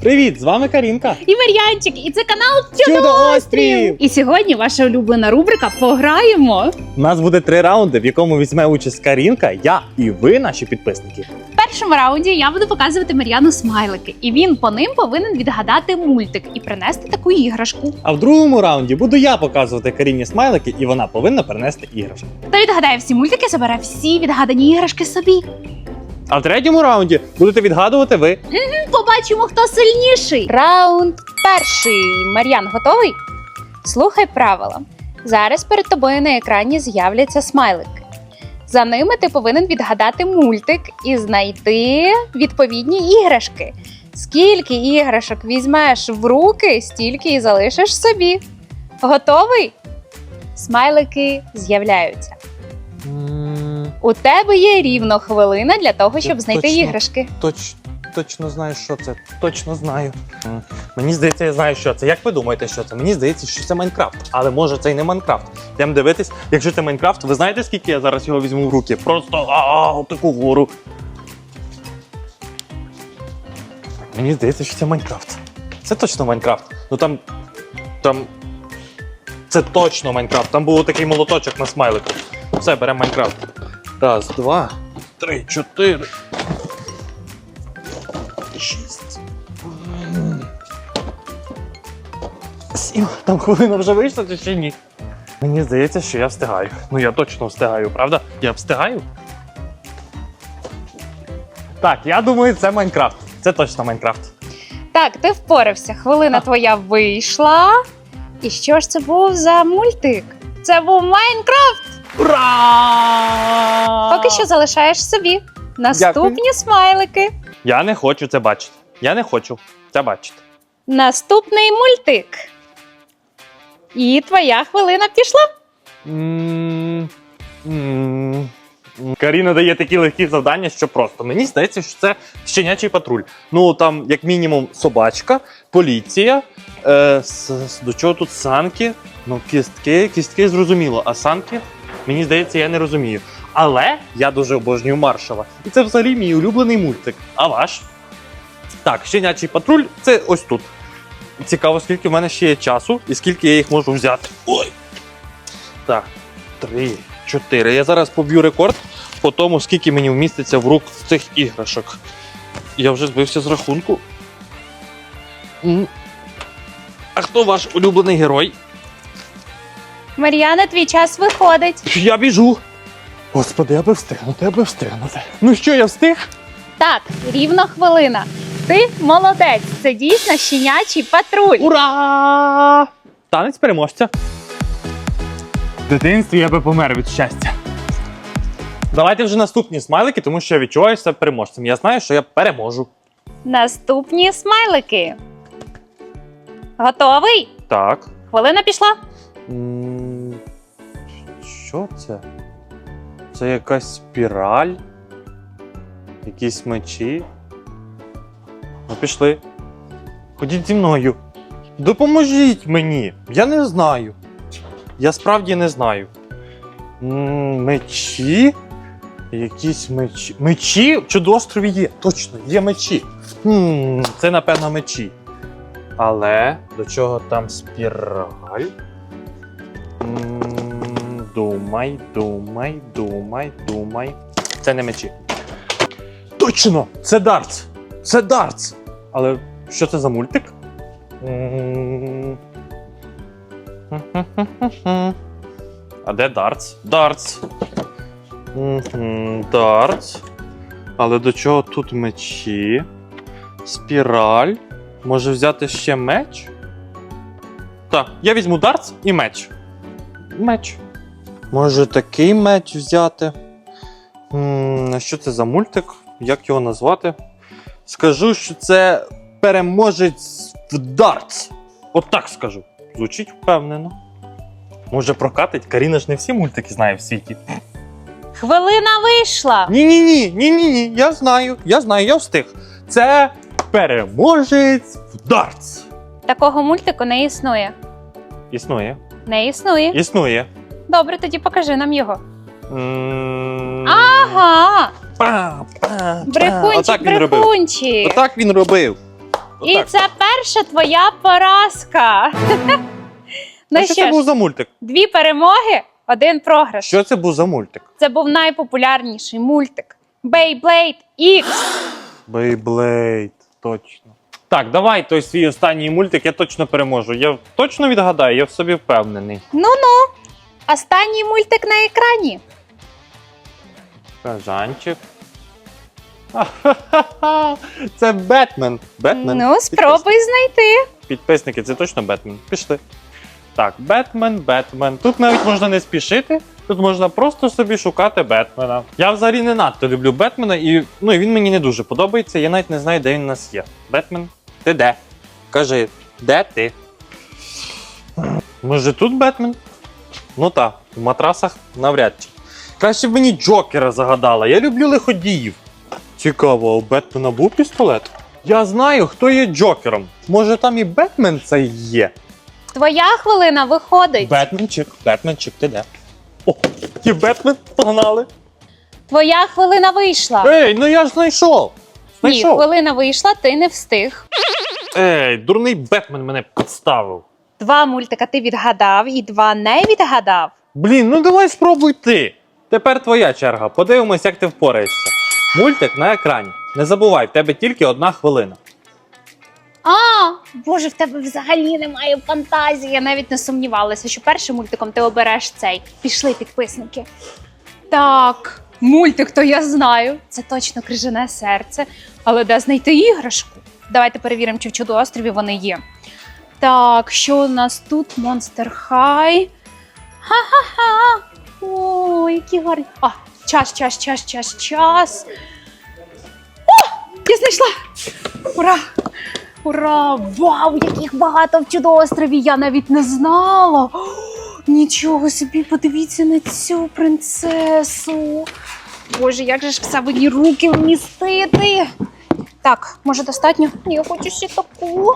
Привіт, з вами Карінка. І Мар'янчик, і це канал Чудо Чудо Острів! І сьогодні ваша улюблена рубрика Пограємо. У нас буде три раунди, в якому візьме участь Карінка, я і ви, наші підписники. В першому раунді я буду показувати Мар'яну смайлики, і він по ним повинен відгадати мультик і принести таку іграшку. А в другому раунді буду я показувати Каріні смайлики, і вона повинна принести іграшку. Хто відгадає всі мультики, забере всі відгадані іграшки собі. А в третьому раунді будете відгадувати ви. Побачимо, хто сильніший. Раунд перший. Мар'ян, готовий? Слухай правила. Зараз перед тобою на екрані з'являться смайлики. За ними ти повинен відгадати мультик і знайти відповідні іграшки. Скільки іграшок візьмеш в руки, стільки і залишиш собі. Готовий? Смайлики з'являються. У тебе є рівно хвилина для того, щоб знайти точно- іграшки. Точ, точно знаю, що це. Точно знаю. Мені здається, я знаю, що це. Як ви думаєте, що це? Мені здається, що це Майнкрафт. Але може це і не Майнкрафт. Йдемо дивитись, якщо це Майнкрафт, ви знаєте, скільки я зараз його візьму в руки? Просто а, таку гору. Мені здається, що це Майнкрафт. Це точно Майнкрафт. Ну там. Там. Це точно Майнкрафт. Там був такий молоточок на смайлику. Все, беремо Майнкрафт. Раз, два, три, чотири. Там хвилина вже вийшла, чи ще ні? Мені здається, що я встигаю. Ну я точно встигаю, правда? Я встигаю. Так, я думаю, це Майнкрафт. Це точно Майнкрафт. Так, ти впорався. Хвилина твоя вийшла. І що ж це був за мультик? Це був Майнкрафт. Ура! Поки що залишаєш собі. Наступні смайлики. Я не хочу це бачити. Я не хочу це бачити. Наступний мультик. І твоя хвилина пішла. Каріна дає такі легкі завдання, що просто. Мені здається, що це щенячий патруль. Ну там, як мінімум, собачка, поліція. Е, с- с- до чого тут санки? Ну, кістки, кістки зрозуміло, а санки, мені здається, я не розумію. Але я дуже обожнюю маршала. І це взагалі мій улюблений мультик. А ваш? Так, щенячий патруль це ось тут. Цікаво, скільки в мене ще є часу і скільки я їх можу взяти. Ой! Так, три, чотири. Я зараз поб'ю рекорд по тому, скільки мені вміститься в рук цих іграшок. Я вже збився з рахунку. А хто ваш улюблений герой? Мар'яна, твій час виходить. Я біжу. Господи, аби встигнути, аби встигнути. Ну що, я встиг? Так, рівно хвилина. Ти молодець. Це дійсно щенячий патруль. Ура! Танець переможця. В дитинстві я би помер від щастя. Давайте вже наступні смайлики, тому що я відчуваю себе переможцем. Я знаю, що я переможу. Наступні смайлики. Готовий? Так. Хвилина пішла. М, Що це? Це якась спіраль? Якісь мечі? Ну, пішли. Ходіть зі мною. Допоможіть мені. Я не знаю. Я справді не знаю. М, Мечі? Якісь мечі. Мечі? В чудоострові є. Точно, є мечі. Хм, це, напевно, мечі. Але до чого там спіраль? М, Думай, думай, думай, думай. Це не мечі. Точно! Це дартс! Це дартс! Але що це за мультик? А де дартс? Дартс. Дартс. Але до чого тут мечі? Спіраль. Може взяти ще меч? Так, я візьму дартс і меч. Меч. Може такий меч взяти? Що це за мультик? Як його назвати? Скажу, що це переможець в дартс. От так скажу. Звучить впевнено. Може прокатить? Каріна ж не всі мультики знає в світі. Хвилина вийшла. Ні-ні-ні, ні-ні-ні, я знаю, я знаю, я встиг. Це переможець в дартс. Такого мультику не існує. Існує. Не існує. Існує. Добре, тоді покажи нам його. М, Ага, па, па, па. брехунчик, Отак він робив. брехунчик. Отак він робив. І Отак. це перша твоя поразка. ну а що що це був ж, за мультик? дві перемоги, один програш. Що це був за мультик? Це був найпопулярніший мультик Beyblade X. Бейблейд, точно. Так, давай той свій останній мультик, я точно переможу. Я точно відгадаю, я в собі впевнений. Ну-ну, останній мультик на екрані. Кажанчик. Це Бетмен. Бетмен. Ну, спробуй знайти. Підписники, це точно Бетмен. Пішли. Так, Бетмен, Бетмен. Тут навіть можна не спішити. Тут можна просто собі шукати Бетмена. Я взагалі не надто люблю Бетмена, і ну, і він мені не дуже подобається. Я навіть не знаю, де він у нас є. Бетмен, ти де? Кажи, де ти? Може тут Бетмен? Ну так, в матрасах навряд чи. Краще б мені Джокера загадала. Я люблю лиходіїв. Цікаво, а у Бетмена був пістолет? Я знаю, хто є Джокером. Може там і Бетмен цей є. Твоя хвилина виходить. Бетменчик, Бетменчик, ти де? О, і Бетмен погнали. Твоя хвилина вийшла. Ей, ну я ж знайшов. Ні, Знайшов. хвилина вийшла, ти не встиг. Ей, дурний Бетмен мене підставив. Два мультика ти відгадав і два не відгадав. Блін, ну давай спробуй ти. Тепер твоя черга. Подивимось, як ти впораєшся. Мультик на екрані. Не забувай, в тебе тільки одна хвилина. А, боже, в тебе взагалі немає фантазії. Я навіть не сумнівалася, що першим мультиком ти обереш цей. Пішли, підписники. Так, мультик то я знаю. Це точно крижане серце. Але де знайти іграшку? Давайте перевіримо, чи в чудоострові вони є. Так, що у нас тут? Монстер Хай. Ха-ха-ха. О, які гарні. А, час, час, час, час, час. О! Я знайшла! Ура! Ура! Вау, яких багато в чудоострові! Я навіть не знала. Нічого собі, подивіться на цю принцесу. Боже, як же ж в одні руки вмістити. Так, може достатньо? Я хочу ще таку.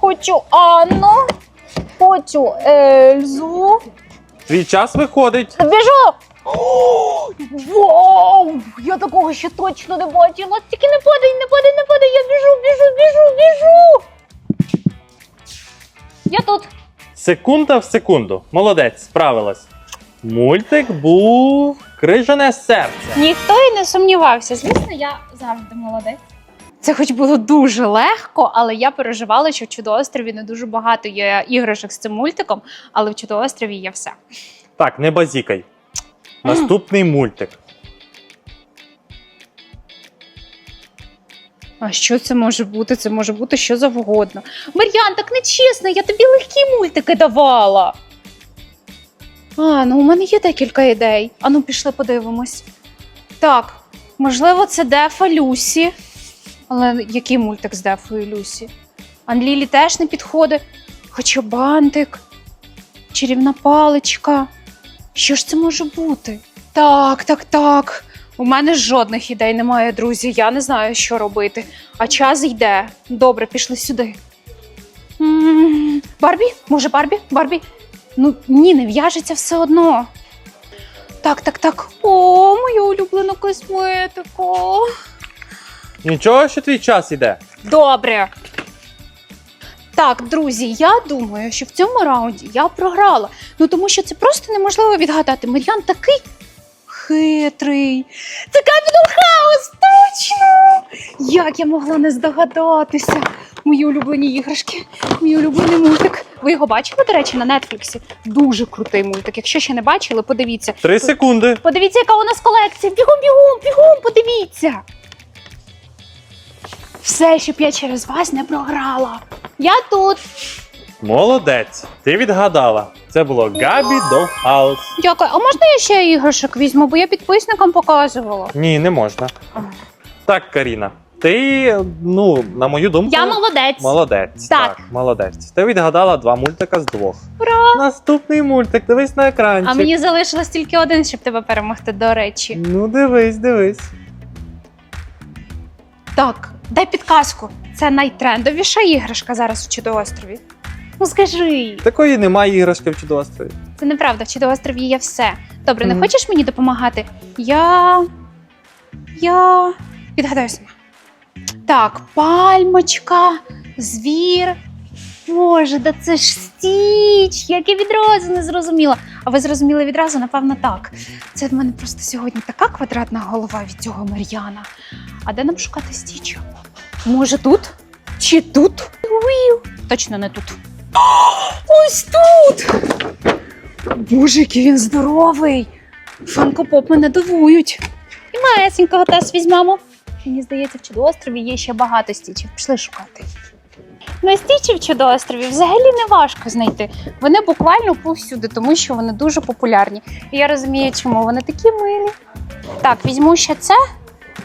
Хочу Анну. Хочу Ельзу. Твій час виходить. Біжу! Вау! Я такого ще точно не бачила. Тільки не падай, не падай, не падай. Я біжу, біжу, біжу, біжу. Я тут. Секунда в секунду. Молодець, справилась. Мультик був крижане серце. Ніхто і не сумнівався. Звісно, я завжди молодець. Це хоч було дуже легко, але я переживала, що в чудоострові не дуже багато є іграшок з цим мультиком, але в чудоострові є все. Так, не базікай. Наступний мультик. А що це може бути? Це може бути що завгодно. Мар'ян, так не чесно, я тобі легкі мультики давала. А, ну у мене є декілька ідей. Ану, пішли подивимось. Так, можливо, це Дефа Люсі. Але який мультик з Дефою Люсі? Анлілі теж не підходить. Хоча бантик, чарівна паличка. Що ж це може бути? Так, так, так. У мене жодних ідей немає, друзі. Я не знаю, що робити. А час йде. Добре, пішли сюди. Барбі? Може, Барбі? Барбі? Ну ні, не в'яжеться все одно. Так, так, так. О, моя улюблена косметика. Нічого, що твій час іде. Добре. Так, друзі, я думаю, що в цьому раунді я програла. Ну тому що це просто неможливо відгадати. Мар'ян такий хитрий. Це Capital House! Точно! Як я могла не здогадатися? Мої улюблені іграшки, мій улюблений мультик. Ви його бачили, до речі, на Нетфліксі? Дуже крутий мультик. Якщо ще не бачили, подивіться. Три секунди. Подивіться, яка у нас колекція. Бігом, бігом, бігом, подивіться. Все, щоб я через вас не програла. Я тут. Молодець. Ти відгадала. Це було Габі Dollhouse. Дякую. А можна я ще іграшок візьму, бо я підписникам показувала. Ні, не можна. Так, Каріна. Ти, ну, на мою думку, Я молодець. молодець. Так. молодець. Ти відгадала два мультика з двох. Ура! Наступний мультик, дивись на екранчик. А мені залишилось тільки один, щоб тебе перемогти, до речі. Ну, дивись, дивись. Так, дай підказку. Це найтрендовіша іграшка зараз в Чудоострові. Ну скажи, Такої немає іграшки в чудоострові. це неправда, в Чудоострові є все. Добре, не Мгм. хочеш мені допомагати? Я. Я відгадаю сама. Так, пальмочка, звір. Боже, да це ж стіч! Як я відразу не зрозуміла. А ви зрозуміли відразу? Напевно, так. Це в мене просто сьогодні така квадратна голова від цього Мар'яна. А де нам шукати стіч? Може тут? Чи тут? Точно не тут. Ось тут! Боже, який він здоровий! Фанкопоп мене дивують. І малесенького теж візьмемо. Мені здається, в чудоострові є ще багато стічів. Пішли шукати. Ну, стічі в чудоострові взагалі не важко знайти. Вони буквально повсюди, тому що вони дуже популярні. І я розумію, чому вони такі милі. Так, візьму ще це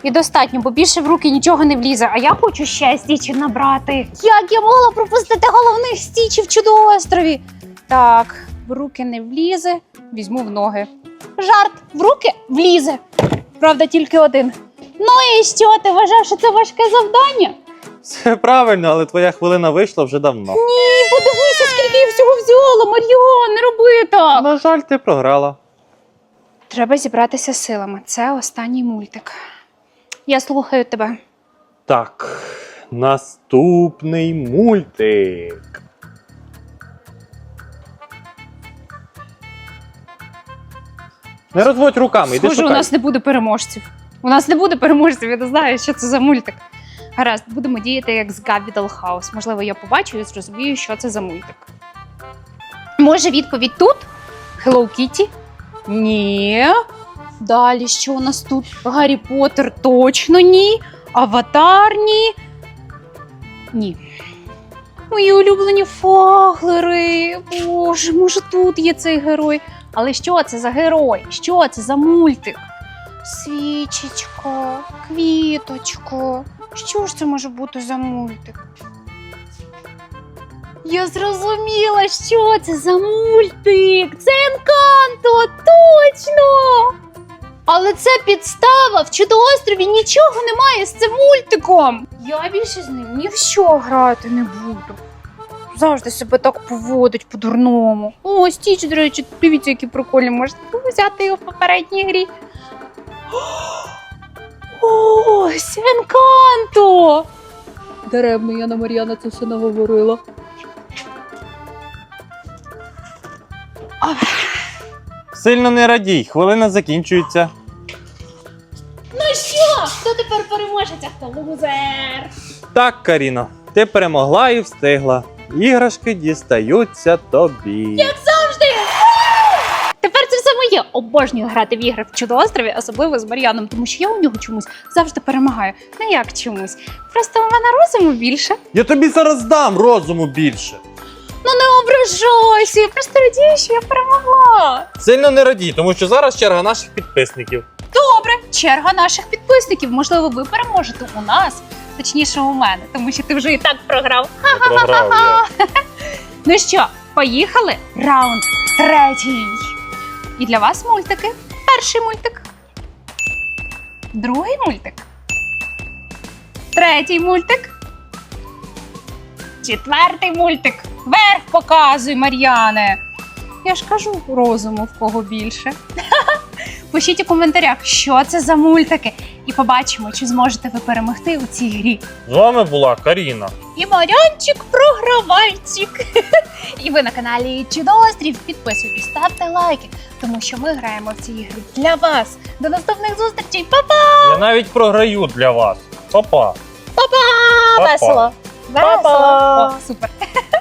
і достатньо, бо більше в руки нічого не влізе. А я хочу ще стічів набрати. Як я могла пропустити головних стічів в чудоострові? Так, в руки не влізе, візьму в ноги. Жарт, в руки влізе. Правда, тільки один. Ну і що, ти вважав, що це важке завдання? Все правильно, але твоя хвилина вийшла вже давно. Ні, подивися, скільки я всього взяла, Мар'ян, не роби так. На жаль, ти програла. Треба зібратися силами. Це останній мультик. Я слухаю тебе. Так, наступний мультик. Не розводь руками, йди Схоже, у шукай. нас не буде переможців. У нас не буде переможців, я не знаю, що це за мультик. Гаразд, будемо діяти як з Габі Долхаус. Можливо, я побачу і зрозумію, що це за мультик. Може, відповідь тут? Hello Kitty? Ні. Далі що у нас тут? Гаррі Поттер точно ні. Аватар ні. Ні. Мої улюблені фаглери. Боже, може тут є цей герой. Але що це за герой? Що це за мультик? Свічечко, квіточко. Що ж це може бути за мультик? Я зрозуміла, що це за мультик. Це Енканто, точно! Але це підстава. В чудоострові нічого немає з цим мультиком. Я більше з ним ні в що грати не буду. Завжди себе так поводить по-дурному. О, стіч, до речі, дивіться, які прикольні. Можете взяти його в попередній грі. Ось, Енканто! Даремно я на Мар'яна це все наговорила. Сильно не радій, хвилина закінчується. Ну що, хто тепер переможеться, хто лузер? Так, Каріно, ти перемогла і встигла. Іграшки дістаються тобі. Завжди! Тепер це все моє. Обожнюю грати в ігри в чудоострові, особливо з Мар'яном, тому що я у нього чомусь завжди перемагаю. Не як чомусь. Просто у мене розуму більше. Я тобі зараз дам розуму більше. Ну не ображайся, я просто радію, що я перемогла. Сильно не радій, тому що зараз черга наших підписників. Добре, черга наших підписників. Можливо, ви переможете у нас, точніше у мене, тому що ти вже і так програв. Не програв я. Ну що, поїхали? Раунд третій. І для вас мультики. Перший мультик. Другий мультик. Третій мультик. Четвертий мультик. Вверх показуй, Мар'яне. Я ж кажу розуму в кого більше. Пишіть у коментарях, що це за мультики, і побачимо, чи зможете ви перемогти у цій грі. З вами була Каріна. І Марянчик програвальчик. І ви на каналі Чудоострів. Підписуйтесь, ставте лайки, тому що ми граємо в ці ігри для вас. До наступних зустрічей. Па-па! Я навіть програю для вас. Па-па. Па-па! Весело! Весело! Па-па!